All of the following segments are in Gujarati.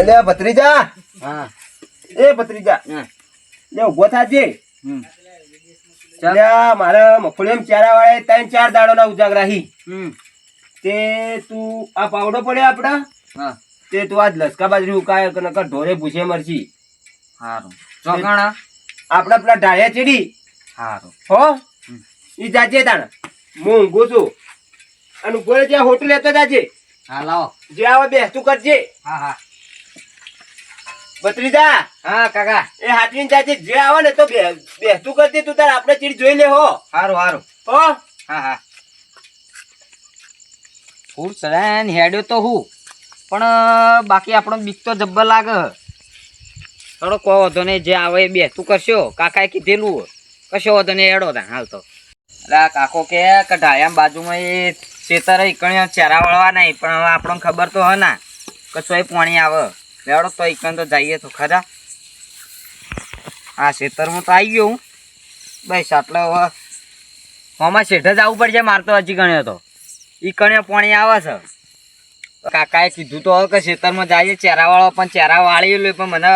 એટલે ભત્રીજા? હા. એ ભત્રીજા. લે ઊભો થાજે એમ મારા મગફળી ચારા વાળે ત્રણ ચાર દાડો ના હી. હમ. તે તું આ પાવડો પડ્યો આપડા હા. તે તું આજ લસકા બાજરી ઉકાય નકર ઢોરે ભૂસે મરશી હારું. ચોકાણા? આપડા પેલા ઢાળિયા ચીડી? હારું. હો? ઈ જાજે તાણ. હું ઊંઘું છું. અને ઉપર ત્યાં હોટલ લેતો જાજે. હા લાવો. જે આવે બેસતું કરજે. હા હા. ભત્રીજા હા કાકા. એ હાથવીને જાજે જે આવે ને તો બેસતું કરજે તું તાર આપણે ચીડ જોઈ લે હો. હારું હારું. હો. હા હા. ફૂલ સડાન હેડ્યો તો હું. પણ બાકી આપણો બીક તો જબ્બર લાગે. થોડો કહો વાંધો નહીં જે આવે એ બે તું કરશો. કાકાએ કીધેલું કશો વાંધો નહીં હેડો તા હાલ તો. કાકો કે કઢાયા બાજુમાં એ ખેતર ઈકણ ચેરા વળવા નહીં, પણ હવે આપણને ખબર તો હે ના કશો એ પાણી આવે. લેવડો તો ઈકણ તો જઈએ તો ખરા. હા ખેતરમાં તો આવી ગયો હું. બસ આટલો હવે. આમાં શેઠ જ આવવું પડશે, મારે તો હજી ગણ્યો તો. ઈ કણે પાણી આવે છે. કાકાએ કીધું તો કે ખેતરમાં જઈએ ચેરાવાળો પણ ચેરા વાળી લે, પણ મને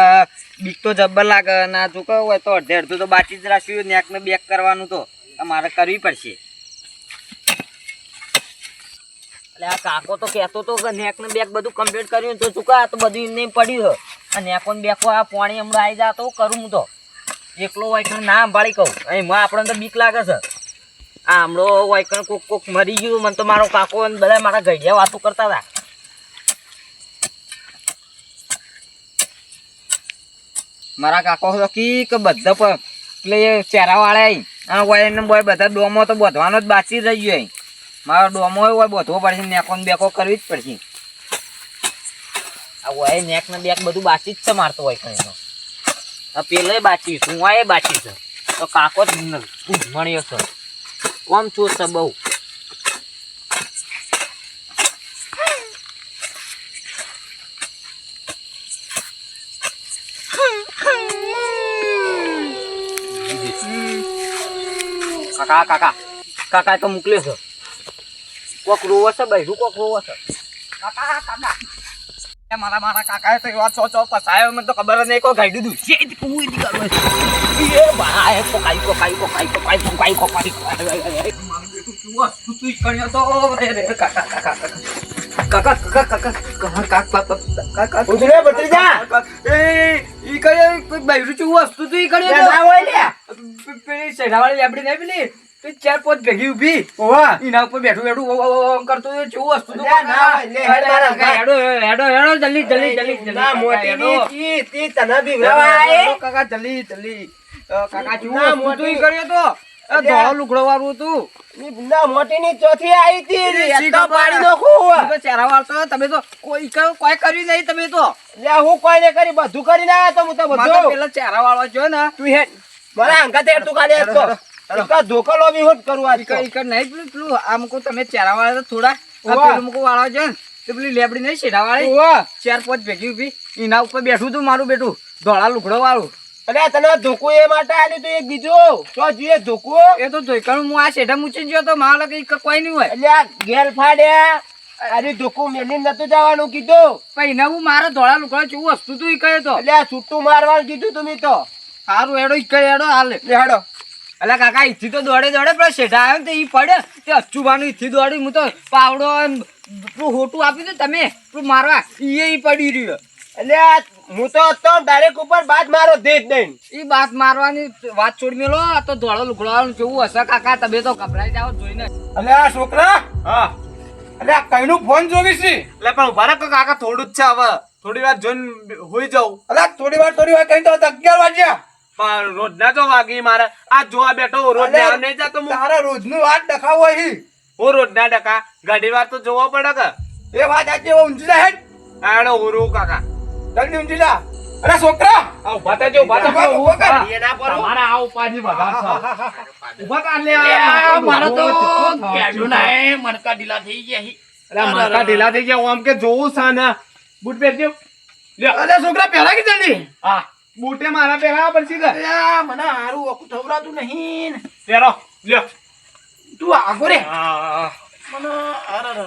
બીક તો જબ્બર લાગે. ના જો હોય તો અડધે અડધું તો બાકી જ રાખ્યું નેકને બેક કરવાનું તો મારે કરવી પડશે. એટલે આ કાકો તો કહેતો તો કે નેક ને બેક બધું કમ્પ્લીટ કર્યું તો ચૂકા તો બધું એમને પડ્યું છે. અને નેકો ને બેકો આ પાણી હમણાં આવી જાય તો કરું હું તો. એકલો વાયકણ ના સંભાળી કહું. એમાં આપણને તો બીક લાગે છે. આ હમણો વાયકણ કોક કોક મરી ગયું, મને તો મારો કાકો અને બધા મારા ઘડિયા વાતો કરતા હતા. મારા કાકો તો કી કે બધા એટલે ચહેરાવાળા ચહેરા આ બોય બધા ડોમો તો બધવાનો જ બાચી રહી ગયો અહીં. મારો ડોમો હોય બધો પડશે નેકો બેકો કરવી જ પડશે. આ હોય નેક ને બેક બધું બાચી જ છે મારતો હોય કઈ આ પેલે બાચી છું એ બાકી છે. તો કાકો જ મળ્યો છે. કોમ છું છે બહુ. કાકા કાકા. કાકા તો મોકલ્યો છે. કોક રોવો છે બૈરું કોક રોવો છે કાકા કાકા એ મારા મારા કાકાએ તો એવા છો છો પસાયો મને તો ખબર જ નહીં કોઈ ગાડી દીધું છે જ કુઈ કાકા કાકા કાકા કાકા કાકા કાકા કાકા કાકા એ ઈ કર્યો કોઈ બૈરું ચું વસ્તુ તું ઈ લે, કર્યો ના તો હોય લે પે- પેલી શેઢાવાળી લેબડી નહીં પેલી તે ચાર પોત ભેગી ઊભી ઓવા એના ઉપર બેઠું બેઠું કરતો જેવું વસ્તુ ના હોય, લે, હેડ મારા ઘર. હેડો હેડો હેડો જલ્દી જલ્દી જલ્દી જલ્દી ના મોટી ની તી તને બી કાકા જલ્દી જલ્દી. કાકા ના, વસ્તુ તું કર્યો તો? એ ધોળો લુગડો વાળું હતું ના મોટી ની ચોથી આવી તી. શી પાડી. નાખું તો ચહેરા વાળતો. તમે તો કોઈ કોઈ કર્યું નહીં તમે તો. લે હું કોઈ ને કરી બધું કરી ના તો હું તો બધું. પેલા ચહેરા વાળવા જો ને. તું હે મારા અંકા તે તું ખાલી એકા ધોકો લો બી હું જ કરું આજ ઈ તો. કઈ કઈ નહીં પેલું પેલું આમ કહું તમે ચહેરા વાળા થોડા આ પેલું મૂકું વાળવા છે તો પેલી લેબડી નહીં શેઢા વાળી ઓવા. ચાર પાંચ ભેગી ઊભી એના ઉપર બેઠું તું મારું બેટું ધોળા લુગડો વાળું અરે તને ધોકો એ માટે આલ્યું તું એક બીજો. તો જોઈએ ધોકો. એ તો જોઈકણ હું આ શેઠા મૂચી ગયો તો મારા કઈ કોઈ નહીં હોય. એટલે ઘેર ફાડ્યા અરે ધોકું મેલી નતું જવાનું કીધું. પણ એને હું મારા ધોળા લુખડા ચેવું વસ્તુ તું ઈ કહે તો. એટલે આ છૂટું મારવાનું કીધું તમે તો. સારું એડો ઈ કહે એડો હાલ હેડો. અલા કાકા ઈથી તો દોડે દોડે પણ શેઠા આવ્યો ને તો ઈ પડે. તે અચ્છુભાનું ઈથી દોડી હું તો પાવડો ને પેલું હોટું આપ્યું હતું તમે પેલું મારવા. એ ઈ પડી રહ્યો. એટલે હું તો હતો ડાયરેક્ટ ઉપર બાદ મારો દે જ નહીં. ઈ બાત મારવાની વાત છોડી મેલો આ તો ધોળો લુગડો કેવું હશે કાકા? તમે તો ગભરાઈ જાઓ જોઈને. અલે આ છોકરા? હા. અલે આ કઈનું ફોન જોવી છે એટલે પણ ઊભા રાખો કાકા થોડું જ છે હવે. થોડી વાર જોઈને હોઈ જાઉં. અલ્યા થોડી વાર થોડી વાર કઈ તો અગિયાર વાગ્યા. પણ રોજ ના જો વાગી મારે. આ જોવા બેઠો રોજ નહીં જતો હું. તારા રોજનું વાત ડખાવો હી હું રોજ ના ડકા ઘડી વાર તો જોવો પડે કે. એ વાત આજે ઊંચી જા હેડ. આડો ઉરુ કાકા. જલ્દી ઊંચી જા. અરે છોકરા! આ ઊભા થા જો ઊભા થા. ઉભા- કર. એ ના પડો તમારા આ ઉપાજી ભગા છે. ઊભા કર લે. મારો તો કેડું ના એ મણકા ઢીલા થઈ ગયા હી. અરે માથા ઢીલા થઈ ગયા. આમ કે જોવું સાના. ને બૂટ પહેરજો. લે અરે છોકરા પહેરા કે જલ્દી? હા. બૂટે મારા પહેરાવા પડશે કે? મને હારું વખત થવરાતું નહીં. પહેરો લ્યો. તું આગો રે. મને અરે, અરે,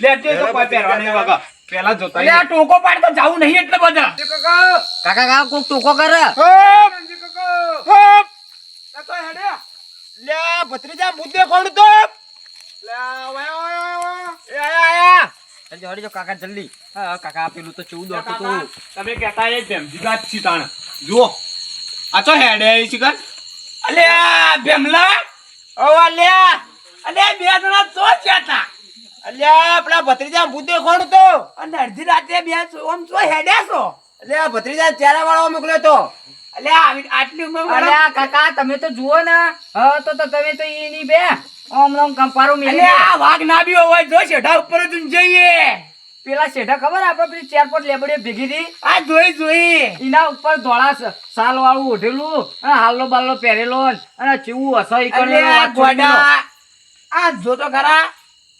અરે. તો કોઈ પહેરવા વગર. પેલા જોતા અલે ટોકો પાડ તો જાવું નહીં એટલે બધા. કાકા કાકા કોક ટોકો કરે. લે ભત્રીજા મુદ્દે કોણ તો એ આયા આયા. જલ્દી હળી જો કાકા જલ્દી. હા કાકા પેલું તો ચૌદ હતું તમે કહેતા એ ભેમજીગા જ છી તાણ. જુઓ. આ તો હેડે છે અલે ભેમલા. ઓ અલે અલે બે જણા તો જતા અલે આપણા ભત્રીજા ભૂતે કોણ તો. અને અડધી રાતે બે ઓમ તો છો છો. અલે ભત્રીજા ચેરા વાળો મોકલ્યો તો. અલે આટલી ઉંમર કાકા તમે તો જુઓ ને. હા તો તો તમે તો એની બે. ઓમ ઓમ કંપારો અલે આ વાઘ ના બી હોય જો શેઠા ઉપર જ જઈએ. પેલા શેઠા ખબર આપણે પેલી ચાર પાંચ લેબડીઓ ભેગી હતી? આ જોઈ જોઈ. એના ઉપર ધોળા સાલ વાળું ઓઢેલું અને હાલો બાલો પહેરેલો અને ચેવું હસો આ જો તો ખરા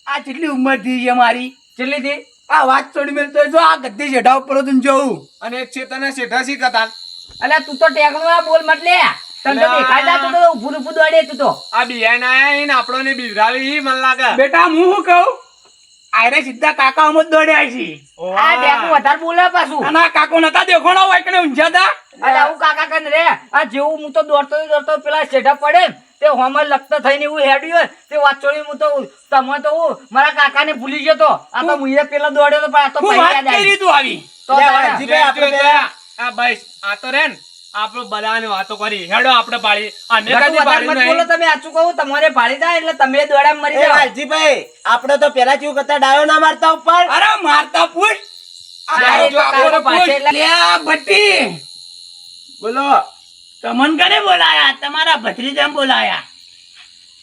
આ કેટલી ઉંમર થઈ છે મારી ચેટલી થી આ વાત છોડી મેળ તો જો આ ગદ્દી શેઢા ઉપર જ જવું. અને એક છે તને શેઠા શી કતા અલ્યા તું તો ટેકનો આ બોલ મત લે. તને તો અલ્યા. દેખાય જા તું તો ઊભું ઊભું દોડે તું. તો આ બિયાન આયા ઈને આપણો બિવરાવી ઈ લાગે. બેટા હું શું કહું? આયરે સીધા કાકા આમ દોડ્યા છે. આ ટેકનું વધારે બોલે પાછું. અને આ કાકો નતા દેખોણા હોય કે ઊંઝા હતા અરે હું કાકા કન રે. આ જેવું હું તો દોડતો દોડતો પેલા શેઠા પડે ને, તે હોમર લગતો થઈને એવું હેડ્યો તે વાચોળી હું તો તમે તો હું મારા કાકાને ભૂલી ગયો તો. આ તો હું પેલા દોડ્યો તો પણ આ તો હું પૈસા આવી. તું આવી. તો લે, તારા. વાલજી ભાઈ, આપણે આ ભાઈ આ તો રે ને. આપણે બધાને વાતો કરી. હેડો આપણે પાડી. અમે કદી પાડી મત બોલો તમે આચું કહું? તમારે પાડી જાય એટલે તમે દોડા મરી જાવ જાઓ. ભાઈ આપણે તો પેલા કેવું કરતા ડાયો ના મારતા ઉપર. અરે મારતા પૂછ. બોલો તમન કને બોલાયા. તમારા ભત્રીજામ બોલાયા.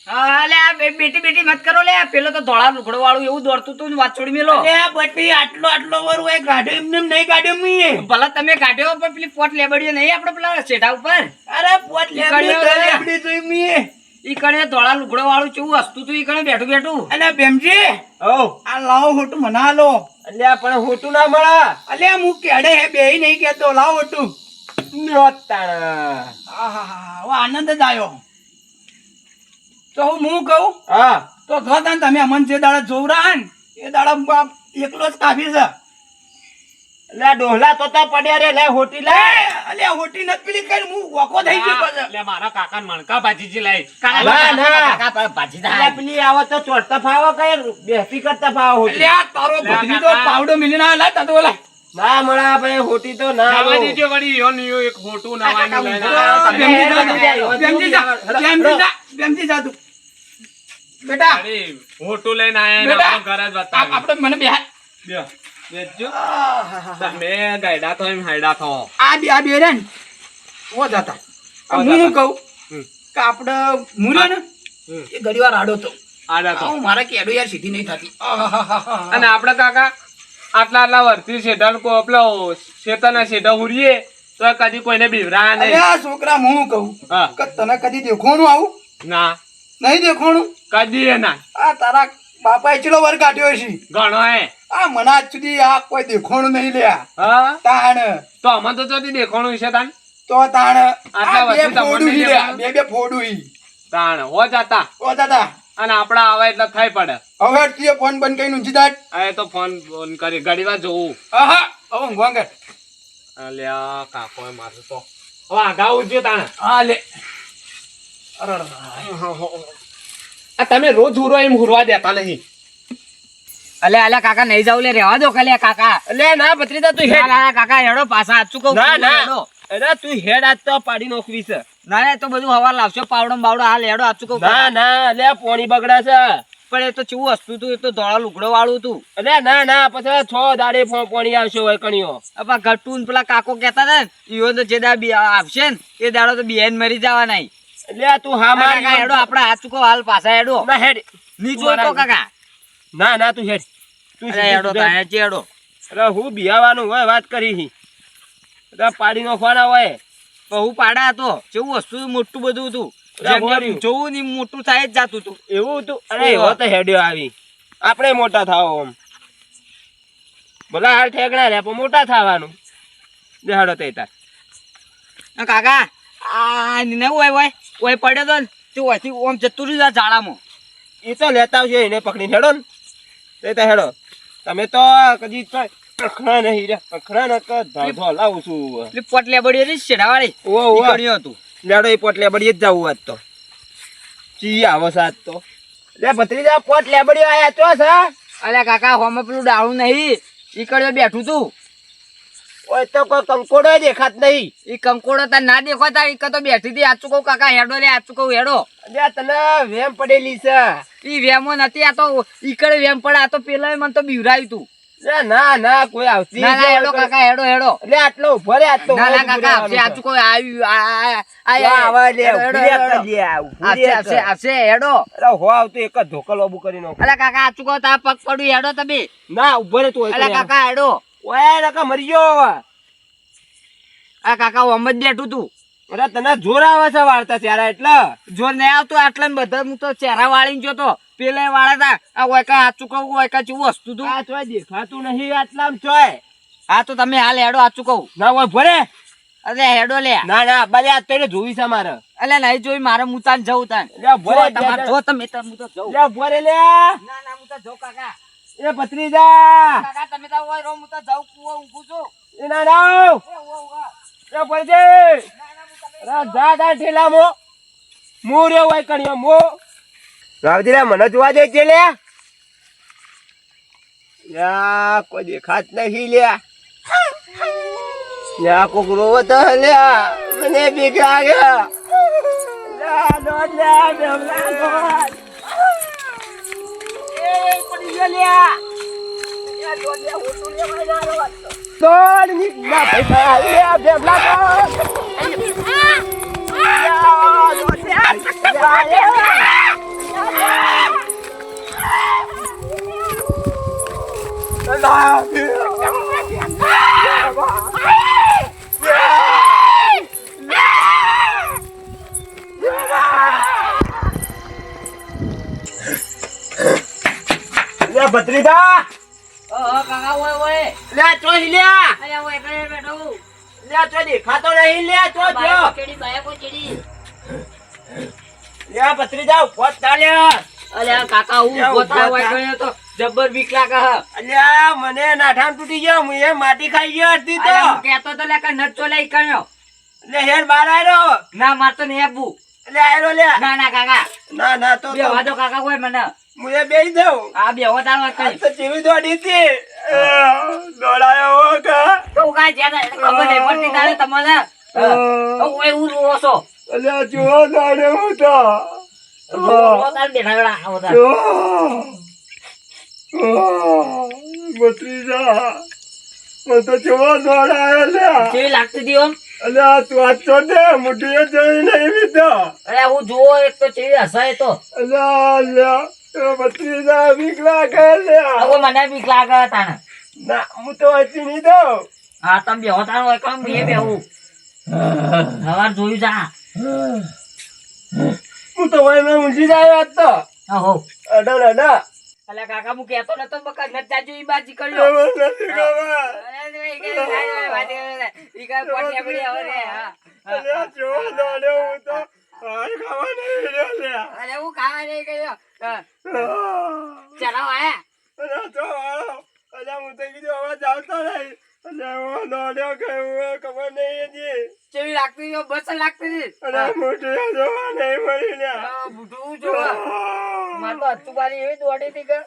હા, લે આ બેટી બેટી મત કરો લે પેલો તો ધોળા લુગડો વાળું એવું દોડતું તું વાછોડી મેલો. લે આ ભટ્ટી આટલો આટલો વર એ ગાડે એમને એમ નહીં કાઢ્યો મીએ ભલા તમે ગાડ્યો પણ પેલી પોટ લેબડીઓ નહીં આપણે પેલા શેઠા ઉપર? અરે પોટ ઈ લેબડી જોઈ મીએ ઈ કણે ધોળા લુગડો વાળું કેવું હસતું તું ઈ કણે બેઠું બેઠું? અને બેમજી ઓ આ લાવો હોટું મના લો અલ્યા પણ હોટું ના મળે. અલે હું કેડે હે બેહી નહીં કેતો લાવો હોટું તાણ. આહાહા, આનંદ જ આવ્યો તો હું હું કહું હા તો જો તને તમે અમન જે દાડા જોવરા ને એ દાડા બાપ એકલો જ કાફી છે લે ડોહલા તો તા પડ્યા રે લે હોટી લે અલે હોટી નથી પીલી કઈ હું વોકો થઈ ગયો પાછો. લે મારા કાકા મણકા ભાજીજી લઈ ના ના કાકા ભાજી અલ્યા પેલી આવો તો ચોરતા ફાવો કઈ બેસી કરતા ફાવો હોટી લે આ તારો લે ભત્રીજો કાકા. પાવડો મિલીને આયો, લાય તાતો લાય. ના મળે ભાઈ હોટી તો ના નવા આવો. દીજો વળી યો ને યો એક ખોટું નવાની લઈને તો બેમજી જા, બેમજી જા, હેડો. બેમજી જા, બેમજી જા તું. બેટા. અરે, ખોટું લઈને આયા ને આપણો ઘર જ આ- આપણે મને બે બે બેજો તમે ગાયડા તો એમ હાયડા થો. આ બે આ બે રે ને. ઓ જાતા. હું હું કહું? કે આપણે મુરે ને એ વાર આડો તો આડા તો. મારા કેડો યાર સીધી નહીં થતી. અને આપડે કાકા આટલા આટલા વર્ષથી શેઠા કો પેલો શેતાના શેઢા હુરીએ તો કદી કોઈને બીવરાયા અરે નહીં છોકરા હું કહું કે તને કદી દેખોણું આવું? ના. નહીં દેખોણું કદી ના. આ તારા બાપા ચેલો વર કાઢ્યો છે ઘણો એ આ મને આજ સુધી આ કોઈ દેખોણું નહીં લ્યા. હા? તાણ. તો અમે તો ચોથી દેખોણું છે તાણ? તો તાણ. આટલા આ તમને લ્યા. બે બે ફોડું ઈ તાણ હો જાતા. ઓ જાતા. અને આપડા આવે એટલે થઈ પડે. હવે તું ફોન બંધ કરીને ઊંચી દાટ આ તો ફોન ફોન કરી ઘડી વાર જોવું. આહા હવે કર અલ્યા કાકો મારું તો. હવે આગા ઉજ્યો તાણ. હા લે. આ તમે રોજ હુરો એમ હુરવા દેતા નહીં. અલે અલે કાકા નહીં જાવ લે રેવા દો કલે કાકા. લે ના ભત્રીજા તું હેડ. ના, કાકા હેડો પાછા. સાચું કહું ના ના. અરે તું હેડ આજ તો પાડી નોખવી છે. ના ના, તો બધું હવા લાવશો પાવડો ને બાવડો હાલ હેડો સાચું કહું ના ના અલ્યા પોણી બગડા છે. પણ એ તો ચેવું હસતું હતું એ તો ધોળા લુગડો વાળું હતું અરે ના ના પછી છ દાડે પોણી આવશે હોય કણીઓ. અપા ઘટું પેલા કાકો કહેતા હતા ને ઈવન તો જે દા આવશે ને એ દાડો તો બિહાઈને મરી જવાના ઈ. અલ્યા તું હા માર કાકા હેડો આપડા હાથ ચૂકો હાલ પાછા હેડો. ના હેડ. નીચો તું તો કાકા. ના ના તું હેડ. તું હેડો તા હેડ. હેડો. અરે હું બિહાવાનું હોય વાત કરી હી. અરે પાડી નોખવાના હોય બહુ પાડા હતો. કેવું વસ્તુ મોટું બધું હતું. જોવું ની મોટું થાય જ જાતું હતું. એવું હતું? અરે એવો તો હેડ્યો આવી. આપણે મોટા થાવ આમ. ભલા હાલ ઠેકણા રે પણ મોટા થવાનું. દેહાડો તે તાર. કાકા આ ને હોય. ઓય ઓય પડ્યો તો ને તે ઓયથી ઓમ જતું રહ્યું ઝાડામાં. એ તો લેતા આવશે એને પકડીને હેડો ને. તે હેડો. તમે તો કદી તો નહીં રે અખણા ન કર ધાધો લાવું છું એટલે પોટલે બળી રહી શેડાવાળી ઓ ઓ નીકળ્યું હતું લેડો એ પોટ લેબડીએ જ જવું આજ તો. ચી આવો સાત તો. લે ભત્રીજા પોટ લેબડી આયા તો છે? અલ્યા કાકા હોમાં પેલું ડાળું નહીં. ઈકડ્યો બેઠું તું. ઓય તો કોઈ કંકોડો દેખાત નહીં. ઈ કંકોડો તાર ના દેખાતા તાર તો બેઠી હતી આચું કહું કાકા હેડો લે આચું કહું હેડો. અલ્યા તને વેમ પડેલી છે. ઈ વેમો નથી આ તો ઈકડે વેમ પડે આ તો પેલા મને તો બીવરાયું તું. ના ના કોઈ આવતી ના ના હેડો કાકા હેડો હેડો. એટલે આટલો ઊભો રે આજ ના ના કાકા આવશે આચું કહું આવ્યું આ- આ- આ- છે. આ- આવા લે, હેડો, હેડો, ઊભી રે હેડો, હેડો. કરજે આ, ઊભી આવશે આવશે હેડો. અરે હો આવતો એક જ ધોકલ લોબુ કરી નાખો અલા કાકા આચું કહું તાર પગ પડ્યું હેડો તમે. ના ઊભો રે તું અલા કાકા હેડો. ઓય કાકા મરી ગયો હવે. આ કાકા ઓમ જ બેઠું તું. અરે તને જોર આવે છે વાળતા ચહેરા એટલે. જોર નહીં આવતું આટલા બધા હું તો ચહેરા વાળીને જોતો. પેલા વાળા તા આ ઓયકા આચું કહું ઓયકા ચેવું વસ્તુ તું. આ ચોય દેખાતું નહીં આટલામ ચોય હા તો તમે હાલ હેડો આચું કહું ના હોય ભરે. અરે હેડો લે. ના ના બલે આ તો જોવી છે મારે. અલે નહીં જોઈ મારે હું તાન જવું તાન. જો તમારે તમે તો હું તો જઉં. લે ભરે લે. ના ના હું તો જઉં કાકા. એ ભત્રીજા! કાકા તમે તો ઓય રો હું તો જાઉં કુવા ઊંઘું છું. એ ના ના એ જા જા ઠેલા મો. મો રે કણિયો મો. રાવજી રે મને જોવા દે છે લે. યા કોઈ દેખાત નહીં લે. યા કોક રોવો તો લે. મને બીક લાગે. લા દોડ લે બેવલા દોડ. પડી ગયો લે યા દોડ ભાઈ ના ની ના ભાઈ લે બેવલા લે ચોઈ લ્યા. અરે ઓય કરે બેઠો લે ચો દેખાતો નહીં લે ચો જો. ચડી બાયો કો ચડી. લે ભત્રીદા ઊભો ચાલ્યા અલે આ કાકા હું થા. ગયો તો જબ્બર બીક લાગા હ. અલ્યા મને નાઠામ તૂટી ગયો હું એ માટી ખાઈ ગયો અડધી તો. કેતો હું તો લે કે નચો લઈ કણ્યો લે હેર બાર આયરો. ના મારતો નહીં આપવું લે આયરો લે. ના ના કાકા. ના ના તો બે વાદો કાકા કોઈ મને. હું એ બેસી દઉં આ બે હોતા વાત આ તો જેવી દોડી હતી. દોડાયો હો કા? તો હું કાંઈ જ્યાં ખબર નહીં પડતી તારે તમને. હા. હું રોવો છો. અલ્યા જો દોડ્યો હું તો. તારે બેઠા બેઠા આવો તાર. ભત્રીજા મને તો જોવા દોડાયો લે. કેવી લાગતી હતી ઓમ? અલ્યા તું આ તો દે મુઠીએ જોઈ નહીં લીધો અરે હું જોવો એક તો ચીવી હસાય તો. અલ્યા અલ્યા. ભત્રીજા બીક લાગે લે હવે મને બીક લાગે તાણે ના હું તો હજી નહીં દઉં હા તમે બેહો તાણ હોય કામ એ બેહું. સવાર જોયું જા. હું તો મેં ઊંઘી જાય આજ તો. હા હો. અડો અડો. અલ્યા કાકા હું કહેતો નતો બકા નત જાજો ઈ બાજી કર્યો નથી ખબર અરે ઈ કે જાય જાય ઈ કાંઈ પોટ લેબડી આવે હા. અલ્યા જો દોડ્યો હું તો હાય ખાવા નહીં રહ્યો લે અરે હું ખાવા નહીં ગયો હા. અલ્યા ચલાવ આયા જો અલ્યા હું તો કીધું હવે જાવતો નહીં અને હું દોડ્યો કે ખબર નહીં હજી કેવી લાગતી હતી? બસ લાગતી હતી. અલ્યા મોટી જોવા નહીં મળી લે જોવા. મારે તો હથું બારી એવી દોડી હતી કે.